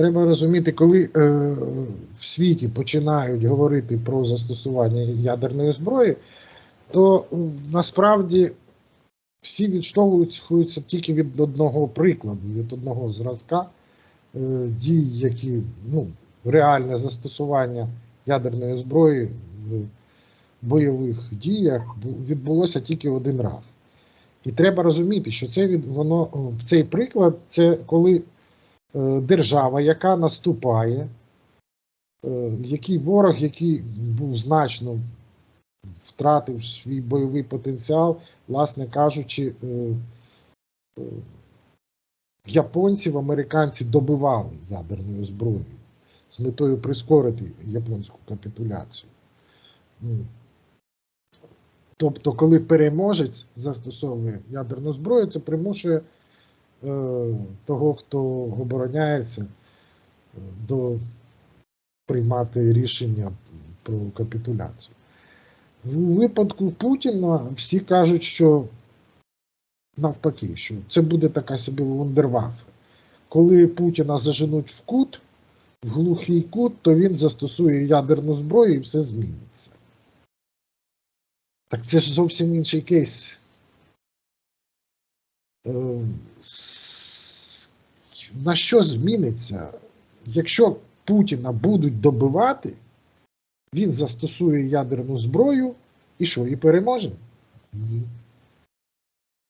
Треба розуміти, коли е, в світі починають говорити про застосування ядерної зброї, то е, насправді всі відштовхуються тільки від одного прикладу, від одного зразка е, дій, які ну, реальне застосування ядерної зброї в бойових діях відбулося тільки один раз. І треба розуміти, що це від воно цей приклад це коли держава, яка наступає, е, який ворог, який був значно втратив свій бойовий потенціал, власне кажучи, е, е, японців, американці добивали ядерною зброєю з метою прискорити японську капітуляцію. Ну, Тобто, коли переможець застосовує ядерну зброю, це примушує е, того, хто обороняється, е, до приймати рішення про капітуляцію. У випадку Путіна всі кажуть, що навпаки, що це буде така собі вундервафля. Коли Путіна заженуть в кут, в глухий кут, то він застосує ядерну зброю і все зміниться. Так це ж зовсім інший кейс. Е, На що зміниться? Якщо Путіна будуть добивати, він застосує ядерну зброю і що, і переможе? Ні.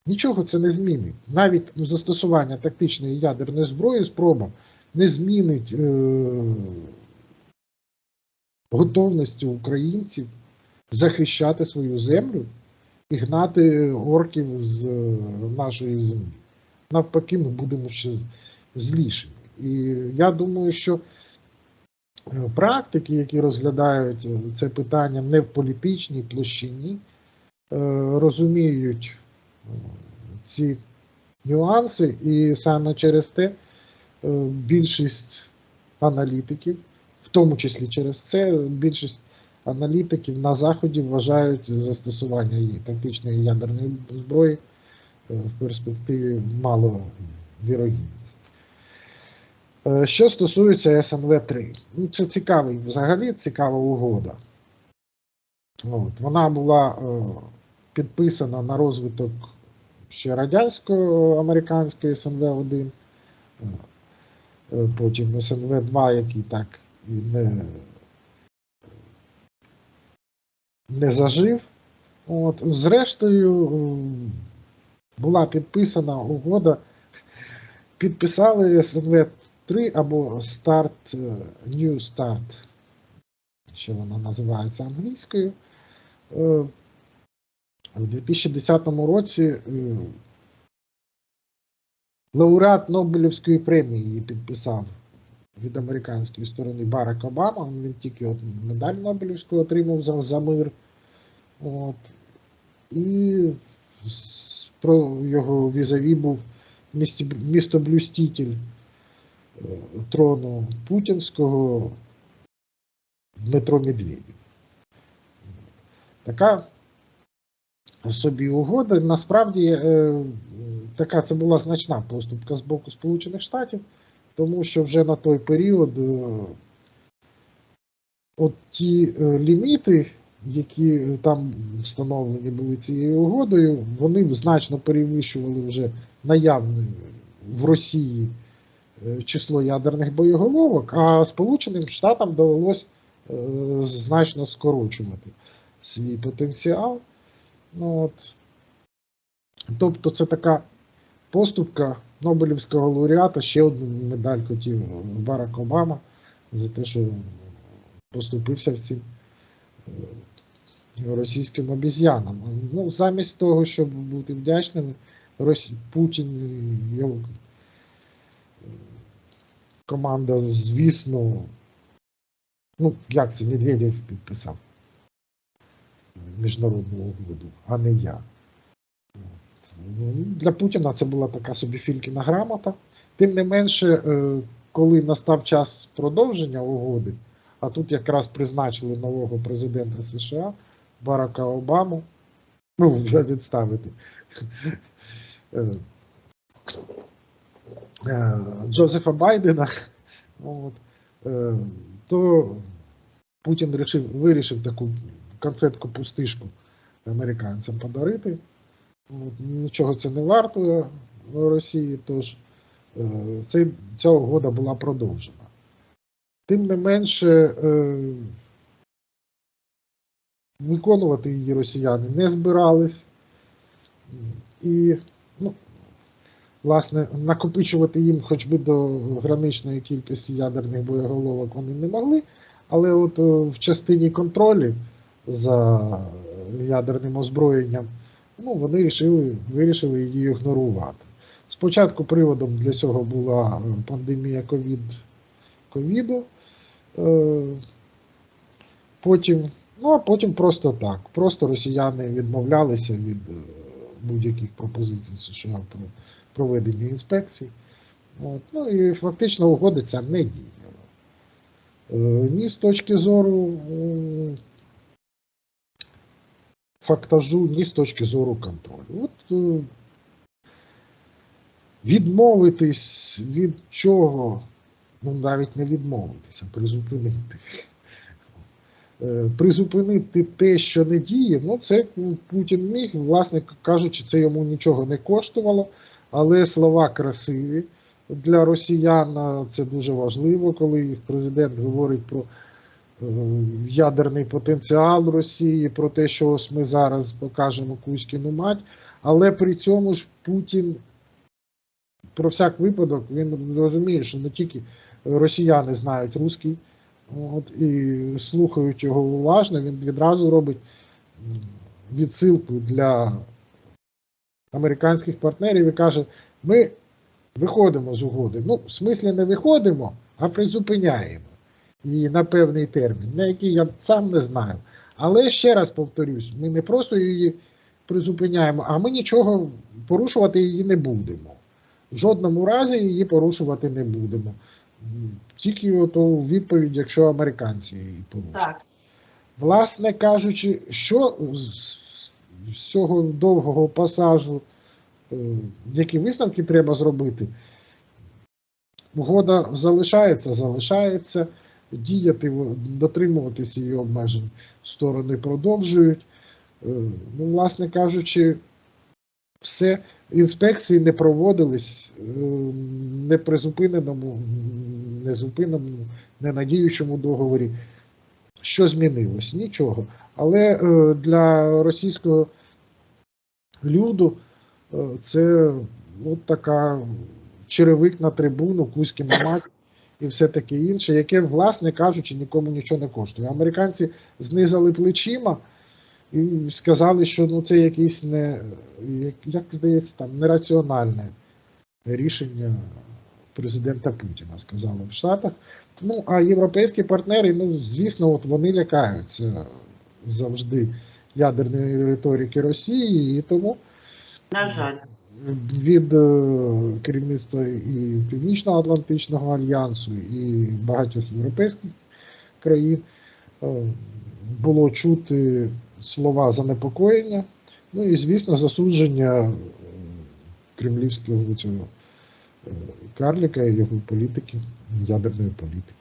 Нічого це не змінить. Навіть застосування тактичної ядерної зброї спроба не змінить е- готовності українців захищати свою землю і гнати орків з е, нашої землі. Навпаки, ми будемо ще злішими. І я думаю, що е, практики, які розглядають е, це питання не в політичній площині, розуміють ці нюанси, і саме через те більшість аналітиків, в тому числі через це, більшість аналітиків на Заході вважають застосування тактичної ядерної зброї е, в перспективі мало вірогідним. Е, Що стосується СНВ-3, ну це цікавий взагалі цікава угода. От, вона була е, підписана на розвиток ще радянсько-американської СНВ-1, е, е, потім СНВ-2, який так і не, не зажив. От, зрештою, була підписана угода, підписали СНВ-3 або Start, е, New Start, що вона називається англійською. Е, У 2010 році е, лауреат Нобелівської премії її підписав від американської сторони Барак Обама. Він тільки от медаль Нобелівську отримав за, за мир. От. І про його візаві був містоблюститель е, трону Путінського Дмитро Медведєв. Така собі угода. Насправді е, така це була значна поступка з боку Сполучених Штатів, тому що вже на той період е, от ті е, ліміти, які там встановлені були цією угодою, вони значно перевищували вже наявне в Росії е, число ядерних боєголовок, а Сполученим Штатам довелось е, значно скорочувати свій потенціал. Ну, от. Тобто це така поступка Нобелівського лауреата, ще одну медаль хотів Барак Обама за те, що поступився всім е, російським обіз'янам. Ну, замість того, щоб бути вдячними, Росі... Путін його команда, звісно, ну, як це Медведєв підписав міжнародну угоду, а не я. Для Путіна це була така собі фількіна грамота. Тим не менше, е, коли настав час продовження угоди, а тут якраз призначили нового президента США Барака Обаму, ну, відставити. Е, е, Джозефа Байдена, От, то Путін вирішив таку конфетку-пустишку американцям подарити. Нічого це не вартує Росії, тож е, ця угода була продовжена. Тим не менше, е, виконувати її росіяни не збирались. І, ну, власне, накопичувати їм хоч би до граничної кількості ядерних боєголовок вони не могли, але от е, в частині контролю за ядерним озброєнням, ну, вони вирішили, вирішили її ігнорувати. Спочатку приводом для цього була е, пандемія ковід, ковіду, е, потім, ну а потім просто так. Просто росіяни відмовлялися від е, будь-яких пропозицій США про проведення інспекцій. От. Ну і фактично угода ця не діяла. Ні з точки зору фактажу, ні з точки зору контролю. От е, відмовитись від чого, ну навіть не відмовитися, а призупинити. Е, Призупинити те, що не діє, ну це Путін міг, власне кажучи, це йому нічого не коштувало, але слова красиві. Для росіян це дуже важливо, коли їх президент говорить про ядерний потенціал Росії, про те, що ось ми зараз покажемо Кузькіну мать, але при цьому ж Путін про всяк випадок він розуміє, що не тільки росіяни знають русський, от, і слухають його уважно, він відразу робить відсилку для американських партнерів і каже: ми виходимо з угоди. Ну, в смислі не виходимо, а призупиняємо її на певний термін, на який я сам не знаю. Але ще раз повторюсь, ми не просто її призупиняємо, а ми нічого порушувати її не будемо. В жодному разі її порушувати не будемо. Тільки у відповідь, якщо американці її порушать. Так. Власне кажучи, що з- з цього довгого пасажу, е, які висновки треба зробити? Угода залишається, залишається, діяти, дотримуватися її обмежень сторони продовжують. Е, Ну, власне кажучи, все, інспекції не проводились е, не призупиненому, не зупиненому, не надіючому договорі. Що змінилось? Нічого. Але е, для російського люду це от така черевик на трибуну, Кузькіна мать і все таке інше, яке, власне кажучи, нікому нічого не коштує. Американці знизали плечима і сказали, що ну, це якесь не, як, здається, там нераціональне рішення президента Путіна, сказали в Штатах. Ну, а європейські партнери, ну, звісно, от вони лякаються завжди ядерної риторики Росії, і тому На жаль. Від е, керівництва і Північно-Атлантичного альянсу, і багатьох європейських країн е, було чути слова занепокоєння, ну і, звісно, засудження е, кремлівського цього карліка і його політики, ядерної політики.